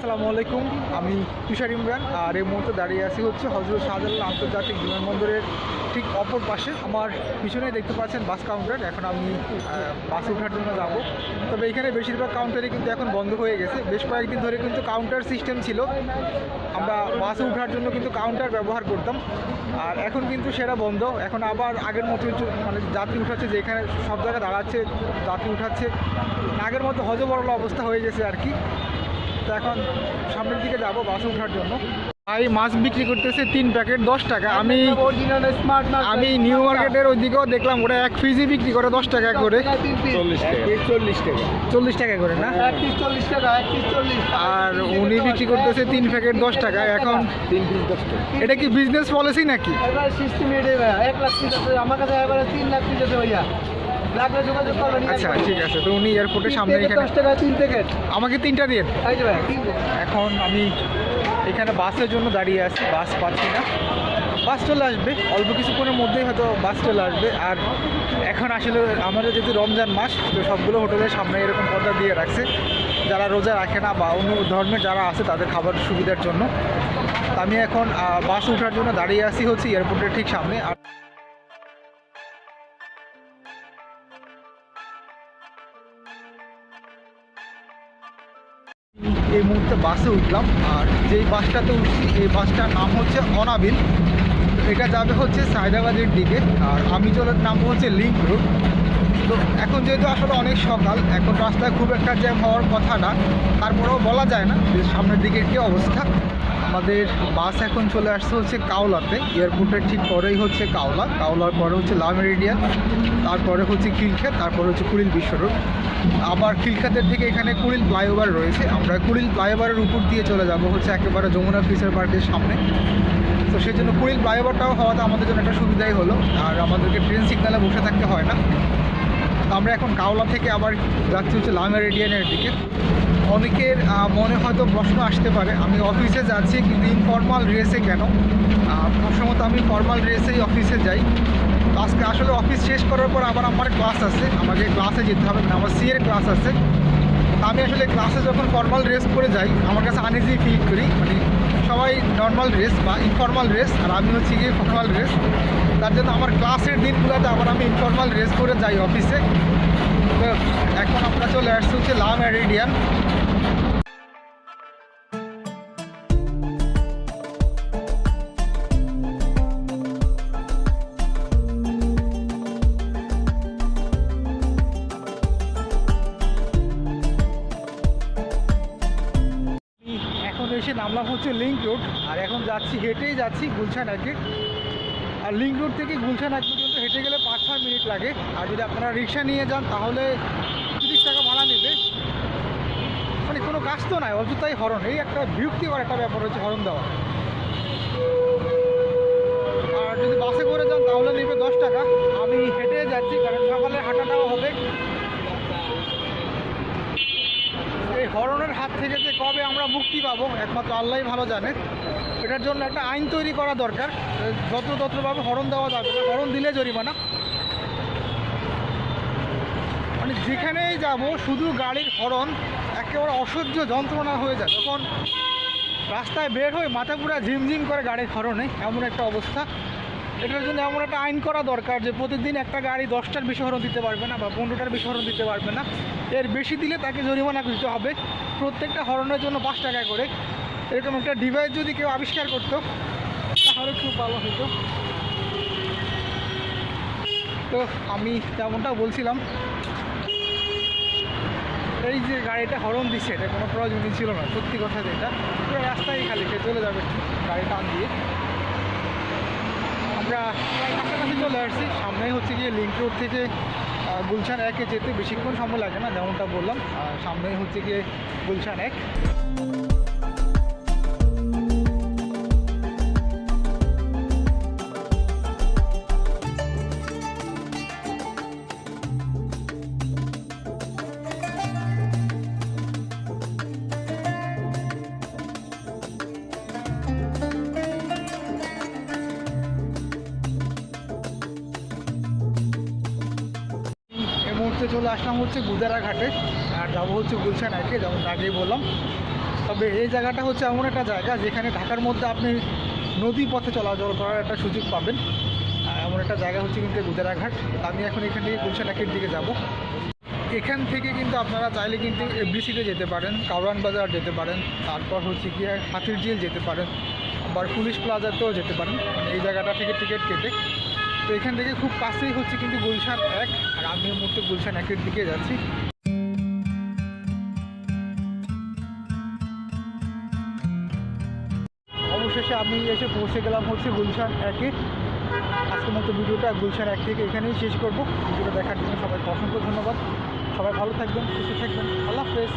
আসসালামু আলাইকুম, আমি তুষার ইমরান, আর এই মুহূর্তে দাঁড়িয়ে আছি হচ্ছে হজরত শাহজালাল আন্তর্জাতিক বিমানবন্দরের ঠিক অপর পাশে। আমার পিছনে দেখতে পাচ্ছেন বাস কাউন্টার, এখন আমি বাসে ওঠার জন্য যাব। তবে এখানে বেশিরভাগ কাউন্টারই কিন্তু এখন বন্ধ হয়ে গেছে। বেশ কয়েকদিন ধরে কিন্তু কাউন্টার সিস্টেম ছিল। আমরা বাসে ওঠার জন্য কিন্তু কাউন্টার ব্যবহার করতাম। আর এখন কিন্তু সেটা বন্ধ। এখন আবার আগের মতো মানে যাত্রী উঠাচ্ছে, যেখানে সব জায়গায় দাঁড়াচ্ছে, যাত্রী উঠাচ্ছে। আগের মতো হজবরল অবস্থা হয়ে গেছে আর কি। তো এখন সামনের দিকে যাব বাসে ওঠার জন্য। ভাই মাছ বিক্রি করতেছে তিন প্যাকেট দশ টাকা। আমি অরিজিনাল স্মার্ট মাছ আমি নিউ মার্কেটের ওইদিকেও দেখলাম ওটা এক পিসই বিক্রি করে দশ টাকা করে। চল্লিশ টাকা। চল্লিশ টাকা। করে না? এক পিস চল্লিশ টাকা পিস চল্লিশ আর উনি বিক্রি করতেছে তিন প্যাকেট দশ টাকা। এখন এটা কি বিজনেস পলিসি নাকি? আমার কাছে এবারে তিন লাখ লাগলে যোগাযোগ করবেন আচ্ছা ঠিক আছে তো উনি এয়ারপোর্টের সামনে এখানে দশ টাকা তিন প্যাকেট আমাকে তিনটা দিন। এখন আমি এখানে বাসের জন্য দাঁড়িয়ে আছি বাস পাচ্ছি না। বাস চলে আসবে অল্প কিছুক্ষণের মধ্যেই হয়তো বাস চলে আসবে। আর এখন আসলে আমাদের যেহেতু রমজান মাস তো সবগুলো হোটেলের সামনে এরকম পর্দা দিয়ে রাখছে। যারা রোজা রাখে না বা অন্য ধর্মের যারা আছে তাদের খাবার সুবিধার জন্য। আমি এখন বাস ওঠার জন্য দাঁড়িয়ে আছি হচ্ছে এয়ারপোর্টের ঠিক সামনে। আর এই মুহূর্তে বাসে উঠলাম, আর যেই বাসটাতে উঠছি, এই বাসটার নাম হচ্ছে অনাবিল। এটা যাবে হচ্ছে সায়দাবাদের দিকে, আর আমি চলে নাম হচ্ছে লিঙ্ক রোড। তো এখন যেহেতু আসলে অনেক সকাল, এখন রাস্তায় খুব একটা জ্যাম হওয়ার কথা না, তারপরেও বলা যায় না যে সামনের দিকে কী অবস্থা। আমাদের বাস এখন চলে আসছে হচ্ছে কাওলাতে। এয়ারপোর্টের ঠিক পরেই হচ্ছে কাওলা। কাওলার পরে হচ্ছে লা মেরিডিয়ান, তারপরে হচ্ছে খিলক্ষেত, তারপরে হচ্ছে কুড়িল বিশ্ব আবার খিলক্ষেতের থেকে এখানে কুড়িল ফ্লাইওভার রয়েছে। আমরা কুড়িল ফ্লাইওভারের উপর দিয়ে চলে যাব হচ্ছে একেবারে যমুনা ফিশার পার্কের সামনে। তো সেই জন্য কুড়িল ফ্লাইওভারটাও হওয়াতে আমাদের জন্য একটা সুবিধাই হলো। আর আমাদেরকে ট্রেন সিগনালে বসে থাকতে হয় না। আমরা এখন কাওলা থেকে আবার যাচ্ছি হচ্ছে লা মেরিডিয়ানের দিকে। অনেকের মনে হয়তো প্রশ্ন আসতে পারে, আমি অফিসে যাচ্ছি, কিন্তু ইনফর্মাল ড্রেসে কেন? প্রথমত আমি ফর্মাল ড্রেসেই অফিসে যাই। আজকে আসলে অফিস শেষ করার পর আবার আমার ক্লাস আছে, আমাকে ক্লাসে যেতে হবে আমার সিএর ক্লাস আছে। আমি আসলে ক্লাসে যখন ফর্মাল ড্রেস পরে যাই, আমার কাছে আনইজি ফিল করি মানে সবাই নর্মাল ড্রেস বা ইনফর্মাল ড্রেস আর আমি হচ্ছে গিয়ে ফর্মাল ড্রেস তার জন্য আমার ক্লাসের দিনগুলোতে আবার আমি ইনফর্মাল ড্রেস পরে যাই অফিসে। এখন আমরা চলে আসছি হচ্ছে লা মেরিডিয়ান এখন এসে নামলাম হচ্ছে লিঙ্ক রোড আর এখন যাচ্ছি, হেঁটেই যাচ্ছি গুলশান আগে আর লিঙ্ক রোড থেকে গুলশান পর্যন্ত হেঁটে গেলে পাঁচ ছয় মিনিট লাগে। আর যদি আপনারা রিক্সা নিয়ে যান, তাহলে তিরিশ টাকা ভাড়া নেবে। মানে কোনো কাজ তো নাই, অযথাই হরণ। এই একটা বিরক্তিকর একটা ব্যাপার হচ্ছে হরণ দেওয়া। আর যদি বাসে করে যান, তাহলে নেবে দশ টাকা। আমি হেঁটে যাচ্ছি, কারণ সকালে হাঁটাটাও হবে। হরণের হাত থেকে যে কবে আমরা মুক্তি পাবো, একমাত্র আল্লাহই ভালো জানে। এটার জন্য একটা আইন তৈরি করা দরকার। যত তত্রভাবে হরণ দেওয়া যাবে না, হরণ দিলে জরিমানা। মানে যেখানেই যাব, শুধু গাড়ির হরণ, একেবারে অসহ্য যন্ত্রণা হয়ে যায়। তখন রাস্তায় বের হয়ে মাথা পুরা ঝিমঝিম করে গাড়ির হরণে, এমন একটা অবস্থা। এটার জন্য এমন একটা আইন করা দরকার যে প্রতিদিন একটা গাড়ি দশটার বেশি হরণ দিতে পারবে না বা পনেরোটার বেশি হরণ দিতে পারবে না। এর বেশি দিলে তাকে জরিমানা দিতে হবে। প্রত্যেকটা হরণের জন্য পাঁচ টাকা করে। এরকম একটা ডিভাইস যদি কেউ আবিষ্কার করতো, তাহলে খুব ভালো হতো। তো আমি তেমনটা বলছিলাম, এই যে গাড়িটা হরণ দিচ্ছে এটা কোনো প্রয়োজনই ছিল না। সত্যি কথা যেটা। রাস্তায় খালি খেয়ে চলে যাবে। গাড়ি টান দিয়ে। আমরা কাছাকাছি চলে আসছি। সামনে হচ্ছে গিয়ে লিঙ্ক রোড থেকে গুলশান একে যেতে বেশিক্ষণ সময় লাগে না, যেমনটা বললাম। সামনেই হচ্ছে গিয়ে গুলশান এক। মুহূর্তে চলে আসলাম হচ্ছে গুদারা ঘাটে, আর যাব হচ্ছে গুলশান একে যেমন আগেই বললাম। তবে এই জায়গাটা হচ্ছে এমন একটা জায়গা যেখানে ঢাকার মধ্যে আপনি নদী পথে চলাচল করার একটা সুযোগ পাবেন। এমন একটা জায়গা হচ্ছে কিন্তু গুজারাঘাট আমি এখন এখান থেকে গুলশান একের দিকে যাব। এখান থেকে কিন্তু আপনারা চাইলে কিন্তু এফডিসিতে যেতে পারেন, কাউরান বাজার যেতে পারেন, তারপর হচ্ছে গিয়ে হাতির যেতে পারেন, আবার পুলিশ প্লাজাতেও যেতে পারেন। মানে এই জায়গাটা থেকে টিকিট কেটে তো এখান থেকে খুব কাছেই হচ্ছে কিন্তু গুলশান এক, আর আমি মুহূর্তে গুলশান একের দিকে যাচ্ছি। অবশেষে আমি এসে পৌঁছে গেলাম হচ্ছে গুলশান একে। আজকের মতো ভিডিওটা গুলশান এক থেকে এখানেই শেষ করব। ভিডিওটা দেখার জন্য সবাইকে অসংখ্য ধন্যবাদ। সবাই ভালো থাকবেন, সুস্থ থাকবেন। আল্লাহ হাফেজ।